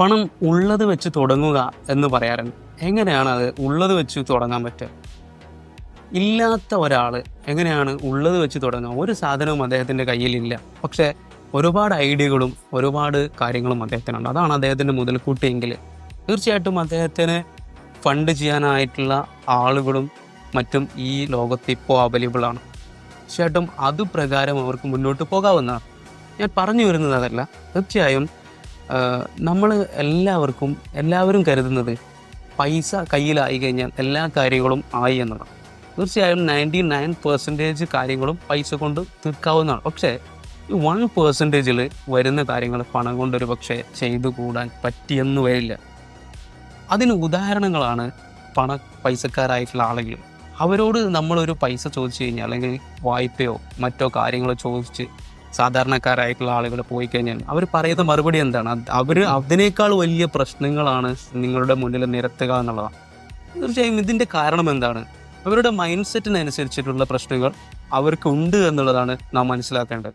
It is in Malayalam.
പണം ഉള്ളത് വെച്ച് തുടങ്ങുക എന്ന് പറയാറുണ്ട്. എങ്ങനെയാണ് അത് ഉള്ളത് വെച്ച് തുടങ്ങാൻ പറ്റുക? ഇല്ലാത്ത ഒരാൾ എങ്ങനെയാണ് ഉള്ളത് വെച്ച് തുടങ്ങുക? ഒരു സാധനവും അദ്ദേഹത്തിന്റെ കയ്യിലില്ല. പക്ഷേ ഒരുപാട് ഐഡിയകളും ഒരുപാട് കാര്യങ്ങളും അദ്ദേഹത്തിനുണ്ട്. അതാണ് അദ്ദേഹത്തിന്റെ മുതൽക്കൂട്ടിയെങ്കിൽ തീർച്ചയായിട്ടും അദ്ദേഹത്തിന് ഫണ്ട് ചെയ്യാനായിട്ടുള്ള ആളുകളും മറ്റും ഈ ലോകത്ത് ഇപ്പോൾ അവൈലബിൾ ആണ്. തീർച്ചയായിട്ടും അതുപ്രകാരം അവർക്ക് മുന്നോട്ട് പോകാവുന്നതാണ്. ഞാൻ പറഞ്ഞു വരുന്നത് അതല്ല. തീർച്ചയായും നമ്മൾ എല്ലാവർക്കും എല്ലാവരും കരുതുന്നത് പൈസ കയ്യിലായി കഴിഞ്ഞാൽ എല്ലാ കാര്യങ്ങളും ആയി എന്നതാണ്. തീർച്ചയായും നയന്റി നയൻ പെർസെന്റേജ് കാര്യങ്ങളും പൈസ കൊണ്ട് തീർക്കാവുന്നതാണ്. പക്ഷേ ഈ വൺ പെർസെന്റേജിൽ വരുന്ന കാര്യങ്ങൾ പണം കൊണ്ടൊരു പക്ഷേ ചെയ്തു കൂടാൻ പറ്റിയെന്ന് വരില്ല. അതിന് ഉദാഹരണങ്ങളാണ് പണ പൈസക്കാരായിട്ടുള്ള ആളുകൾ. അവരോട് നമ്മളൊരു പൈസ ചോദിച്ചു കഴിഞ്ഞാൽ അല്ലെങ്കിൽ വായ്പയോ മറ്റോ കാര്യങ്ങളോ ചോദിച്ച് സാധാരണക്കാരായിട്ടുള്ള ആളുകൾ പോയി കഴിഞ്ഞാൽ അവർ പറയുന്ന മറുപടി എന്താണ്? അവർ അതിനേക്കാൾ വലിയ പ്രശ്നങ്ങളാണ് നിങ്ങളുടെ മുന്നിൽ നിരത്തുക എന്നുള്ളതാണ്. തീർച്ചയായും ഇതിന്റെ കാരണം എന്താണ്? അവരുടെ മൈൻഡ് സെറ്റിനനുസരിച്ചിട്ടുള്ള പ്രശ്നങ്ങൾ അവർക്കുണ്ട് എന്നുള്ളതാണ് നാം മനസ്സിലാക്കേണ്ടത്.